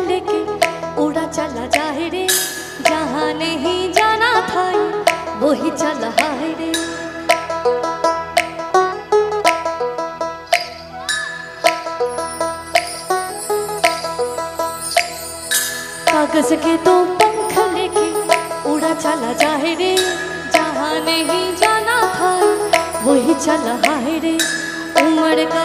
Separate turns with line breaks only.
लेके उड़ा चला जाए रे। जहाँ नहीं जाना था वही चला है रे। कागज़ के दो पंख लेके उड़ा चला जाए रे। जहाँ नहीं जाना था वही चला है रे। उम्र का